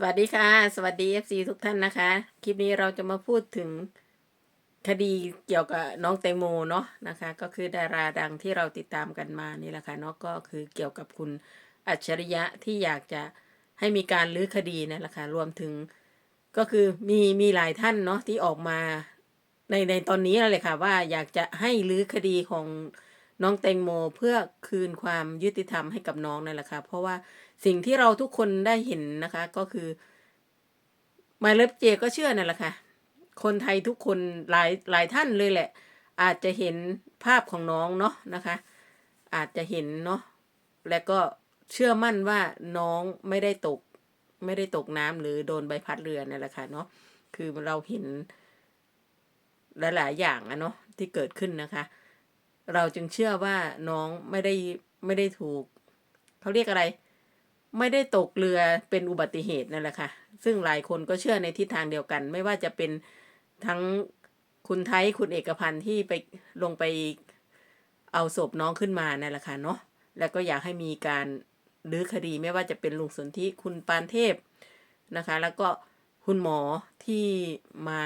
สวัสดีค่ะ สวัสดี FC ทุกท่านนะคะ คลิปนี้เราจะมาพูดถึงคดีเกี่ยวกับน้องแตงโมเนาะนะคะ ก็คือดาราดังที่เราติดตามกันมานี่แหละค่ะเนาะก็คือเกี่ยวกับคุณอัจฉริยะที่อยากจะให้มีการลื้อคดีนั่นแหละค่ะรวมถึงก็คือมีมีหลายท่านเนาะที่ออกมาในในตอนนี้นั่นเลยค่ะว่าอยากจะให้ลื้อคดีของน้องแตงโม เพื่อคืนความยุติธรรมให้กับน้องนั่นแหละค่ะเพราะว่า สิ่งที่เราทุกคนได้เห็นนะคะก็คือมาเลิฟเจก็เชื่อนั่นแหละค่ะ คนไทยทุกคนหลายหลายท่านเลยแหละ อาจจะเห็นภาพของน้องเนาะนะคะ อาจจะเห็นเนาะและก็เชื่อมั่นว่าน้องไม่ได้ตก ไม่ได้ตกน้ำหรือโดนใบพัดเรือนั่นแหละค่ะเนาะคือเราเห็นหลายๆอย่างอะเนาะที่เกิดขึ้นนะคะ เราจึงเชื่อว่าน้องไม่ได้ไม่ได้ถูกเขาเรียกอะไร ไม่ได้ตกเรือเป็นอุบัติเหตุนั่นแหละค่ะ ซึ่งหลายคนก็เชื่อในทิศทางเดียวกัน ไม่ว่าจะเป็นทั้งคุณไทยคุณเอกพันธ์ที่ไปลงไปเอาศพน้องขึ้นมานั่นแหละค่ะเนาะแล้วก็อยากให้มีการรื้อคดีไม่ว่าจะเป็นลุงสนธิคุณปานเทพนะคะ แล้วก็คุณหมอที่มา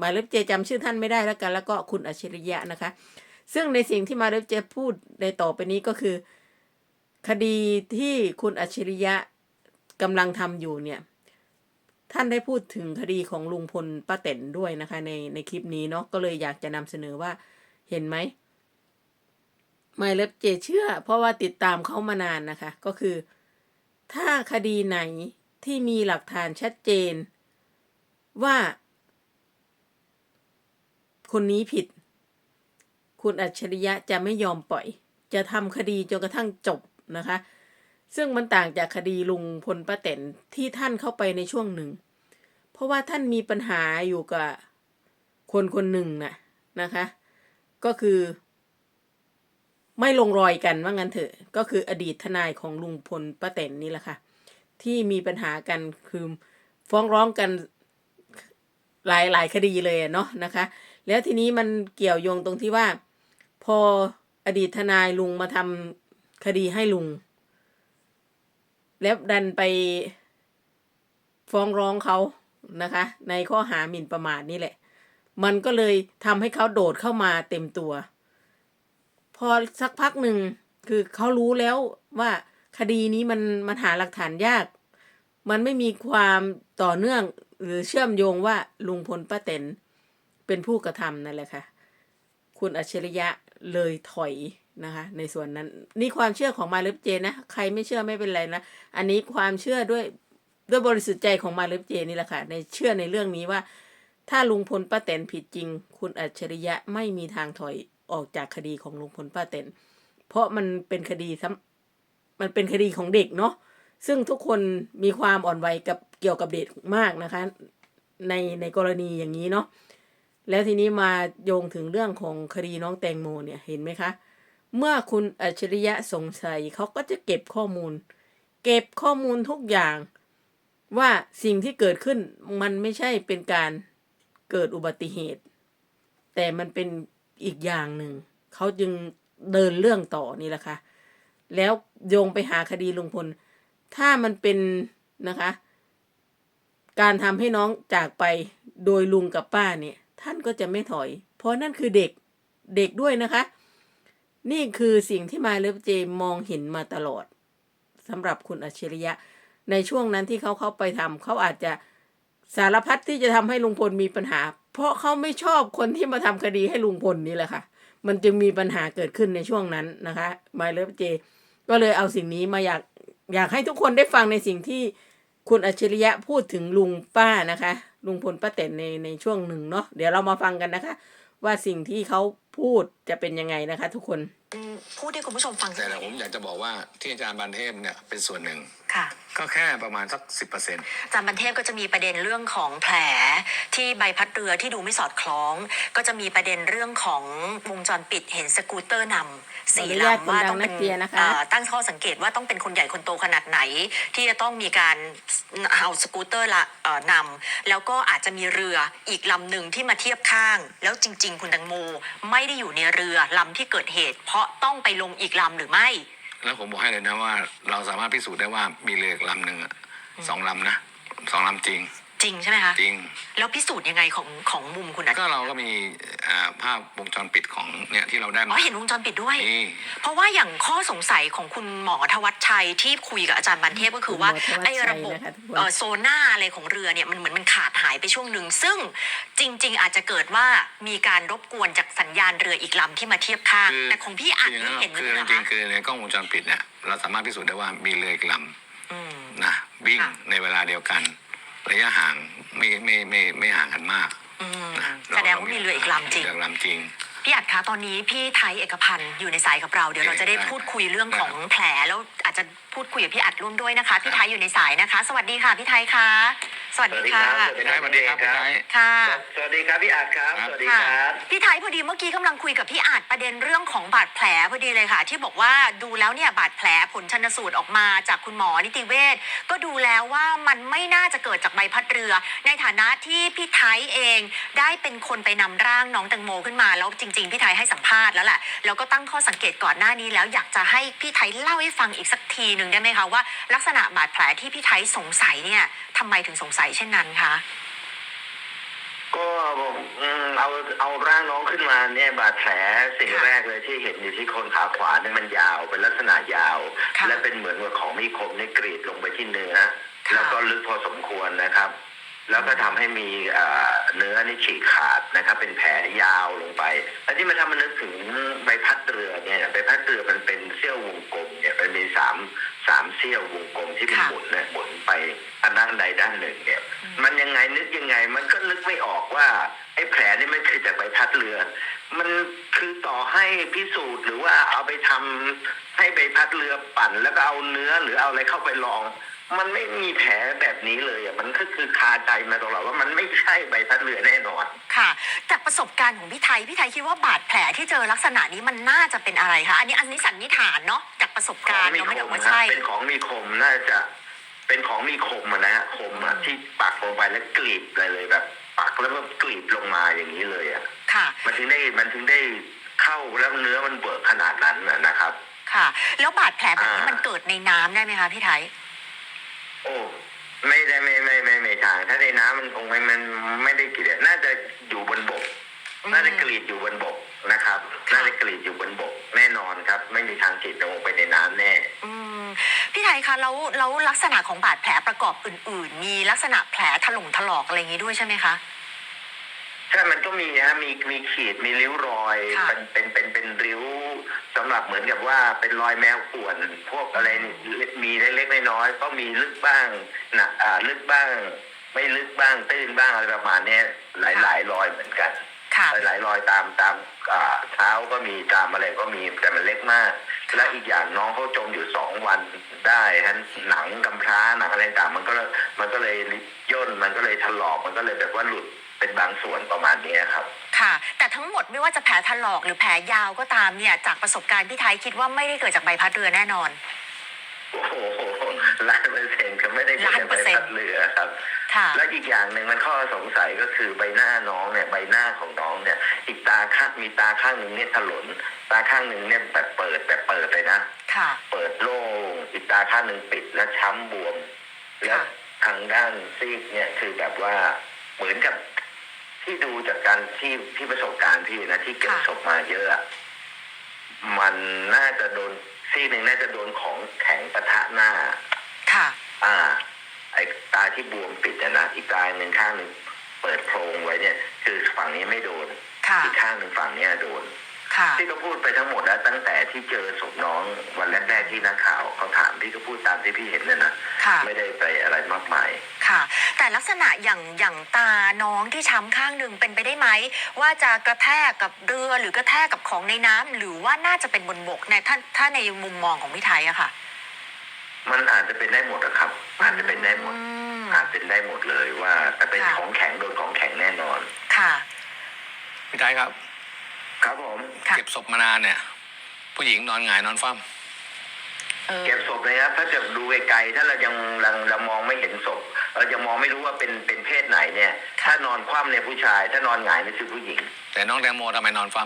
มาเล็บเจจำชื่อท่านไม่ได้แล้วกัน แล้วก็คุณอัจฉริยะนะคะ ซึ่งในสิ่งที่มาเล็บเจพูดในต่อไปนี้ก็คือ คดีที่คุณอัจฉริยะกำลังทำอยู่เนี่ย ท่านได้พูดถึงคดีของลุงพลป้าเต็นด้วยนะคะ ในในคลิปนี้เนาะก็เลยอยากจะนำเสนอว่าเห็นไหมไม่เล็บเจเชื่อ เพราะว่าติดตามเขามานานนะคะ ก็คือ ถ้าคดีไหนที่มีหลักฐานชัดเจน ว่า คนนี้ผิด คุณอัจฉริยะจะไม่ยอมปล่อย จะทำคดีจนกระทั่งจบ นะคะ ซึ่งมันต่างจากคดีลุงพลป้าแตนที่ท่านเข้าไปในช่วงหนึ่ง เพราะว่าท่านมีปัญหาอยู่กับคนคนหนึ่งน่ะนะคะ ก็คือ ไม่ลงรอยกันว่างั้นเถอะ ก็คืออดีตทนายของลุงพลป้าแตนนี่แหละค่ะ ที่มีปัญหากันคือฟ้องร้องกันหลายหลายคดีเลยเนาะนะคะ แล้วทีนี้มันเกี่ยวโยงตรงที่ว่า พออดีตทนายลุงมาทำ คดีให้ลุง แล้วดันไปฟ้องร้องเขานะคะ ในข้อหาหมิ่นประมาทนี่แหละ มันก็เลยทำให้เขาโดดเข้ามาเต็มตัว พอสักพักหนึ่งคือเขารู้แล้วว่าคดีนี้มันมันหาหลักฐานยาก มันไม่มีความต่อเนื่องหรือเชื่อมโยงว่าลุงพลป้าเต็นเป็นผู้กระทำนั่นแหละค่ะ คุณอัจฉริยะเลยถอย นะคะ ในส่วนนั้น นี่ความเชื่อของมาเลฟเจนะ ใครไม่เชื่อไม่เป็นไรนะ อันนี้ความเชื่อด้วยด้วยบริสุทธิ์ใจของมาเลฟเจนี่แหละค่ะ ในเชื่อในเรื่องนี้ว่า ถ้าลุงพลป้าแตนผิดจริง คุณอัจฉริยะไม่มีทางถอยออกจากคดีของลุงพลป้าแตนเพราะมันเป็นคดีซ้ำมันเป็นคดีของเด็กเนาะซึ่งทุกคนมีความอ่อนไหวกับเกี่ยวกับเด็กมากนะคะ ในในกรณีอย่างนี้เนาะแล้วทีนี้มาโยงถึงเรื่องของคดีน้องแตงโมเนี่ยเห็นไหมคะ เมื่อคุณอัจฉริยะสงสัยเขาก็จะเก็บข้อมูล เก็บข้อมูลทุกอย่าง ว่าสิ่งที่เกิดขึ้นมันไม่ใช่เป็นการเกิดอุบัติเหตุ แต่มันเป็นอีกอย่างหนึ่ง เขาจึงเดินเรื่องต่อนี่แหละค่ะ แล้วโยงไปหาคดีลุงพล ถ้ามันเป็นนะคะ การทำให้น้องจากไปโดยลุงกับป้าเนี่ย ท่านก็จะไม่ถอย เพราะนั่นคือเด็กเด็กด้วยนะคะ นี่คือสิ่งที่มาเลฟเจมองเห็นมาตลอดสำหรับคุณอัจฉริยะ ในช่วงนั้นที่เขาเข้าไปทำเขาอาจจะสารพัดที่จะทำให้ลุงพลมีปัญหา เพราะเขาไม่ชอบคนที่มาทำคดีให้ลุงพลนี่แหละค่ะ มันจึงมีปัญหาเกิดขึ้นในช่วงนั้นนะคะมาเลฟเจ ก็เลยเอาสิ่งนี้มาอยากอยากให้ทุกคนได้ฟังในสิ่งที่คุณอัจฉริยะพูดถึงลุงป้านะคะ ลุงพลป้าแตนในในช่วงหนึ่งเนาะเดี๋ยวเรามาฟังกันนะคะ ว่าสิ่งที่เขาพูด จะเป็นยังไงนะคะ ทุกคน อืมพูดให้คุณผู้ชมฟังสัแต่กหน่อยผมอยากจะบอกว่าที่อาจารย์บานเทพเนี่ยเป็นส่วนหนึ่ง ค่ะ ก็แค่ประมาณสักสิบเปอร์เซ็นต์อาจารย์บันเทพก็จะมีประเด็นเรื่องของแผลที่ใบพัดเรือที่ดูไม่สอดคล้อง ก็จะมีประเด็นเรื่องของวงจรปิดเห็นสกูตเตอร์นำสี่ขออนุญาตลำว่าต้องคุณดังนัเป็นกเรียนนะคะเอ่อตั้งข้อสังเกตว่าต้องเป็นคนใหญ่คนโตขนาดไหน ที่จะต้องมีการเอาสกูตเตอร์ละเอ่อนำแล้วก็อาจจะมีเรืออีกลำหนึ่งที่มาเทียบข้าง แล้วจริง ๆ คุณตังโมไม่ได้อยู่ในเรือลำที่เกิดเหตุ เพราะต้องไปลงอีกลำหรือไม่ แล้วผมบอกให้เลยนะว่า เราสามารถพิสูจน์ได้ว่ามีเรืออีกลำหนึ่งอะสองลำนะสองลำจริง จริงใช่ไหมคะจริง แล้วพิสูจน์ยังไงของของมุมคุณอาทิก็ตย์เราก็มีอ่าภาพวงจรปิดของเนี่ยที่เราได้อ๋มาอเห็นวงจรปิดด้วย นี่ เพราะว่าอย่างข้อสงสัยของคุณหมอทวัชชัยที่คุยกับอาจารย์บันเทพก็คือว่าคุณหมอธวัชชัยไอ้ระบบนะคะทุกคน เอ่อโซน่าอะไรของเรือเนี่ยมันเหมือนมันขาดหายไปช่วงหนึ่งซึ่งจริง ๆ อาจจะเกิดว่ามีการรบกวนจากสัญญาณเรืออีกลำที่มาเทียบข้างคือ แต่ของพี่อัดคือนี่เห็นคือเลยจเหรอริงคะๆคือในกล้องวงจรปิดเนี่ยเราสามารถพิสูจน์ได้ว่ามีเรืออีกลอืมำนะวิ่งค่ะ ในเวลาเดียวกัน ระยะห่างไม่ไม่ไม่ไม่ห่างกันมากอืมนะแสดงว่ามีเรืออีกลำจริงเรืออีกลำจริง พี่อัดคะตอนนี้พี่ไทยเอกพันธ์อยู่ในสายกับเราเดี๋ยวเราจะได้ได้พูดคุยเรื่องของได้ครับแผลแล้วอาจจะพูดคุยกับพี่อัดร่วมด้วยนะคะ พี่ไทยอยู่ในสายนะคะ สวัสดีค่ะพี่ไทยคะ สวัสดีค่ะพี่ไทยสวัสดีครับพี่ไทย ค่ะ สวัสดีครับพี่อาจครับครับ สวัสดีค่ะ ครับพี่ไทยพอดีเมื่อกี้กำลังคุยกับพี่อาจประเด็นเรื่องของบาดแผลพอดีเลยค่ะ ที่บอกว่าดูแล้วเนี่ยบาดแผลผลชันสูตรออกมาจากคุณหมอนิติเวชก็ดูแล้วว่ามันไม่น่าจะเกิดจากใบพัดเรือ ในฐานะที่พี่ไทยเองได้เป็นคนไปนำร่างน้องแตงโมขึ้นมาแล้วจริง ๆ พี่ไทยให้สัมภาษณ์แล้วแหละแล้วก็ตั้งข้อสังเกตก่อนหน้านี้แล้วอยากจะให้พี่ไทยเล่าให้ฟังอีกสักทีหนึ่งได้ไหมคะว่าลักษณะบาดแผลที่พี่ไทยสงสัยเนี่ยทำไมถึงสงสัยเช่นนั้นคะก็อืมเอาเอาร่างน้องขึ้นมาเนี่ยบาดแผลสิ่งค่ะแรกเลยที่เห็นอยู่ที่โคนขาขวาเนี่ยมันยาวเป็นลักษณะยาว ค่ะ และเป็นเหมือนกับของมีคมนี่กรีดลงไปที่เนื้อ ค่ะ แล้วก็ลึกพอสมควรนะครับ แล้วก็ทำให้มีเอ่อเนื้อนี่ฉีกขาดนะครับ เป็นแผลยาวลงไปแล้วที่มันทำมันนึกถึงใบพัดเรือเนี่ยใบพัดเรือมันเป็นเสี้ยววงกลมเนี่ยมันมีสามสามเสี้ยววงกลมที่มันค่ะ หมุนเนี่ยหมุนไปอัน ด้านใดด้านหนึ่งเนี่ยอืมมันยังไงนึกยังไง มันก็นึกไม่ออกว่าไอ้แผลนี่ไม่เกิดจากใบพัดเรือ มันคือต่อให้พิสูจน์หรือว่าเอาไปทำให้ใบพัดเรือปั่นแล้วก็เอาเนื้อหรือเอาอะไรเข้าไปลอง มันไม่มีแผลแบบนี้เลยอะมันก็คือคาใจมาตลอดว่ามันไม่ใช่ใบพัดเรือแน่นอนค่ะ จากประสบการณ์ของพี่ไทยพี่ไทยคิดว่าบาดแผลที่เจอลักษณะนี้มันน่าจะเป็นอะไรคะอันนี้อันนี้สันนิษฐานเนาะจากประสบขกาอรงณ์มีเราคไม่ได้มบอกว่านะใช่เป็นของมีคมน่าจะ เป็นของมีคมอะนะฮะคมอะที่ปักลงไปแล้วกรีดเลยเลยแบบ ปักแล้วก็กรีดลงมาอย่างนี้เลยอะค่ะ มันถึงได้มันถึงได้เข้าแล้วเนื้อมันเบิกขนาดนั้นน่ะนะครับ ค่ะ แล้วบาดแผลแบบนี้อ่ามั มันเกิดในน้ำได้ไหมคะพี่ไทย โอ้ไม่ได้ไม่ไม่ไม่ไม่ทาง ถ้าในน้ำมันคงไม่มันไม่ได้กรีดน่าจะอยู่บนบกอืมน่าจะกรีดอยู่บนบกนะครับ ค่ะ น่าจะกรีดอยู่บนบก แน่นอนครับ ไม่มีทางกรีดลงไปในน้ำแน่ อืม พี่ไทยคะแล้วแล้วลักษณะของบาดแผลประกอบอื่น ๆ มีลักษณะแผลถลงถลอกอะไรอย่างนี้ด้วยใช่ไหมคะใช่มันก็มีฮะมีมีขีดมีริ้วรอยค่ะเป็นเป็นเป็นเป็นริ้วสำหรับเหมือนกับว่าเป็นรอยแมวข่วนพวกอะไรนี่มีเล็กๆน้อยๆก็มีลึกบ้างหนักอ่าลึกบ้าง ไม่ลึกบ้างตื้นบ้างอะไรประมาณเนี้ยหลายหลายรอยเหมือนกันค่ะหลายๆรอยตามตามอ่าเท้าก็มีตามอะไรก็มีแต่มันเล็กมากค่ะ และอีกอย่างน้องเขาจมอยู่สองวันได้ฮะหนังกำพร้าหนังอะไรต่างมันก็มันก็เลยย่นมันก็เลยถลอกมันก็เลยแบบว่าหลุดเป็นบางส่วนประมาณนี้ครับ ค่ะ แต่ทั้งหมดไม่ว่าจะแผลถลอกหรือแผลยาวก็ตามเนี่ย จากประสบการณ์พี่ไทยคิดว่าไม่ได้เกิดจากใบพัดเรือแน่นอนโอ้โหล้านเปอร์เซ็นต์ก็ไม่ได้เกิดจากใบพัดเรือครับค่ะและอีกอย่างหนึ่งมันข้อสงสัยก็คือใบหน้าน้องเนี่ยใบหน้าของน้องเนี่ยอีกตา ข้างมีตาข้างหนึ่งเนี่ยถลน ตาข้างหนึ่งเนี่ยแบบเปิดแบบเปิดเลยนะค่ะ เปิดโล่งอีกตาข้างหนึ่งปิดและช้ำบวมและค่ะทางด้านซีกเนี่ยคือแบบว่าเหมือนกับที่ดูจากการที่ที่ประสบการณ์พี่นะที่เก็บศพมาเยอะอะมันน่าจะโดนซีกหนึ่งน่าจะโดนของแข็งปะทะหน้า ค่ะ อ่า ไอ้ตาที่บวมปิดอะนะอีกตาหนึ่งข้างหนึ่งเปิดโพรงไว้เนี่ย คือฝั่งนี้ไม่โดน ค่ะอีกข้างหนึ่งฝั่งเนี้ยโดนค่ะพี่ก็พูดไปทั้งหมดแล้วตั้งแต่ที่เจอศพน้องวันแรกๆที่นักข่าวเขาถามพี่ก็พูดตามที่พี่เห็นเนี่ยนะค่ะไม่ได้ไปอะไรมากมายค่ะ แต่ลักษณะอย่างอย่างตาน้องที่ช้ำข้างหนึ่งเป็นไปได้ไหมว่าจะกระแทกกับเรือหรือกระแทกกับของในน้ำหรือว่าน่าจะเป็นบนบกในถ้าถ้าในมุมมองของพี่ไทยอะค่ะ มันอาจจะเป็นได้หมดอะครับอาจจะเป็นได้หมดอืมอาจเป็นได้หมดเลยว่าแต่เป็นค่ะของแข็งโดนของแข็งแน่นอนค่ะ พี่ไทยครับ ครับผมค่ะ เก็บศพมานานเนี่ย ผู้หญิงนอนหงายนอนฟ้เออ เก็บศพเลยครับถ้าจะดูไกลๆถ้าเรายังเราเรามองไม่เห็นศพเราจะมองไม่รู้ว่าเป็นเป็นเพศไหนเนี่ยถ้านอนคว่ำเนี่ยผู้ชาย ถ้านอนหงายนี่คือผู้หญิงำแต่น้องแตงโมทำไมนอนฟ้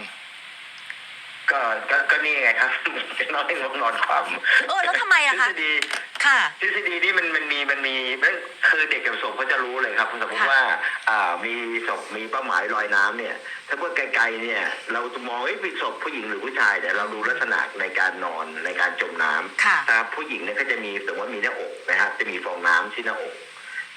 ก็ก็ก็นี่ไงครับ จะนอนให้งนอนความเออแล้วทำไมล่ะคะ ทฤษฎีท ค่ะ ทฤษฎีนี้มันมันมีมันมีมันคือเด็กกับศพเขาจะรู้เลยครับสมมติค่ะว่าอ่ามีศพมีเป้าหมายลอยน้ำเนี่ย ถ้าว่าไกลๆเนี่ย เราจะมองว่าเป็นศพผู้หญิงหรือผู้ชายแต่เราดูลักษณะในการนอนในการจมน้ำค่ะ นะครับผู้หญิงเนี่ยก็จะมีสมมติว่ามีหน้าอกนะฮะจะมีฟองน้ำที่หน้าอก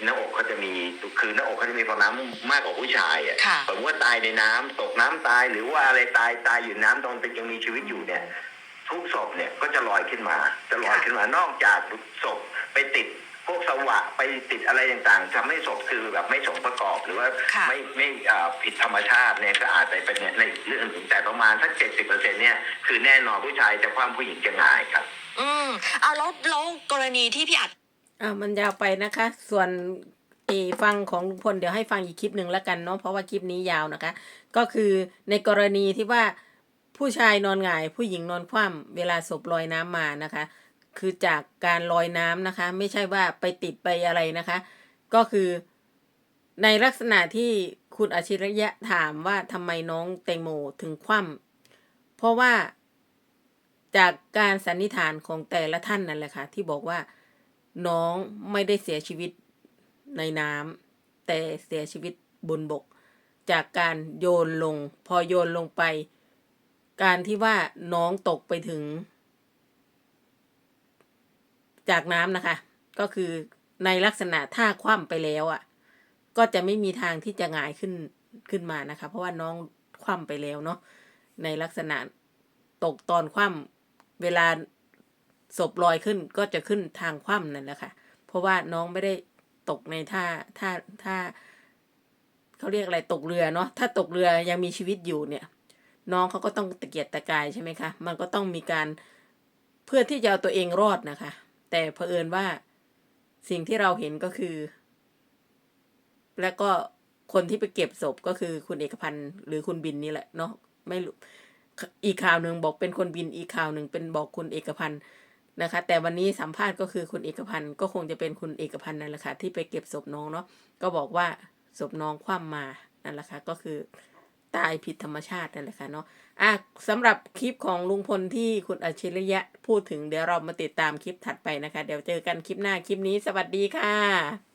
หน้าอกเขาจะมีคือหน้าอกเขาจะมีฟองน้ำมากกว่าผู้ชายอะค่ะ สมมติว่าตายในน้ำตกน้ำตายหรือว่าอะไรตายตายอยู่น้ำตอนเป็นยังมีชีวิตอยู่เนี่ย ทุกศพเนี่ยก็จะลอยขึ้นมา จะลอยขึ้นมานอกจากศพไปติดพวกสวะไปติดอะไรต่างๆทำให้ศพคือแบบไม่สมประกอบหรือว่าค่ะไม่ไม่อ่าผิดธรรมชาติเนี่ยก็อาจจะเป็นในเรื่องอื่นแต่ประมาณสักเจ็ดสิบเปอร์เซ็นเนี่ยคือแน่นอนผู้ชายจะคว่ำผู้หญิงจะหงายครับ อืมเอาแล้วแล้วกรณีที่พี่อัดอ่ามันยาวไปนะคะ ส่วนเออฟังของลุงพลเดี๋ยวให้ฟังอีกคลิปหนึ่งแล้วกันเนาะเพราะว่าคลิปนี้ยาวนะคะ ก็คือในกรณีที่ว่า ผู้ชายนอนหงาย ผู้หญิงนอนคว่ำเวลาศพลอยน้ำมานะคะ คือจากการลอยน้ำนะคะ ไม่ใช่ว่าไปติดไปอะไรนะคะ ก็คือในลักษณะที่คุณอาชิริยะถามว่าทำไมน้องแตงโมถึงคว่ำเพราะว่าจากการสันนิษฐานของแต่ละท่านนั่นแหละค่ะที่บอกว่าน้องไม่ได้เสียชีวิตในน้ำแต่เสียชีวิตบนบก จากการโยนลง พอโยนลงไป การที่ว่าน้องตกไปถึง จากน้ำนะคะ ก็คือในลักษณะท่าคว่ำไปแล้วอะ่ะ ก็จะไม่มีทางที่จะหงายขึ้นขึ้นมานะคะ เพราะว่าน้องคว่ำไปแล้วเนาะในลักษณะตกตอนคว่ำเวลาศพลอยขึ้นก็จะขึ้นทางคว่ำนั่นแหละค่ะ เพราะว่าน้องไม่ได้ตกในท่าท่าท่าเขาเรียกอะไรตกเรือเนาะถ้าตกเรือยังมีชีวิตอยู่เนี่ย น้องเขาก็ต้องตะเกียกตะกายใช่ไหมคะ มันก็ต้องมีการเพื่อที่จะเอาตัวเองรอดนะคะ แต่เผอิญว่าสิ่งที่เราเห็นก็คือ แล้วก็คนที่ไปเก็บศพก็คือคุณเอกพันธ์หรือคุณบินนี่แหละเนาะไม่รู้อีกข่าวหนึ่งบอกเป็นคนบินอีกข่าวหนึ่งเป็นบอกคุณเอกพันธ์นะคะ แต่วันนี้สัมภาษณ์ก็คือคุณเอกพันธ์ก็คงจะเป็นคุณเอกพันธ์นั่นแหละค่ะที่ไปเก็บศพน้องเนาะก็บอกว่าศพน้องคว่ำมานั่นแหละค่ะก็คือ ตายผิดธรรมชาตินั่นแหละค่ะเนาะอะสำหรับคลิปของลุงพลที่คุณอัจฉริยะพูดถึงเดี๋ยวเรามาติดตามคลิปถัดไปนะคะ เดี๋ยวเจอกันคลิปหน้าคลิปนี้สวัสดีค่ะ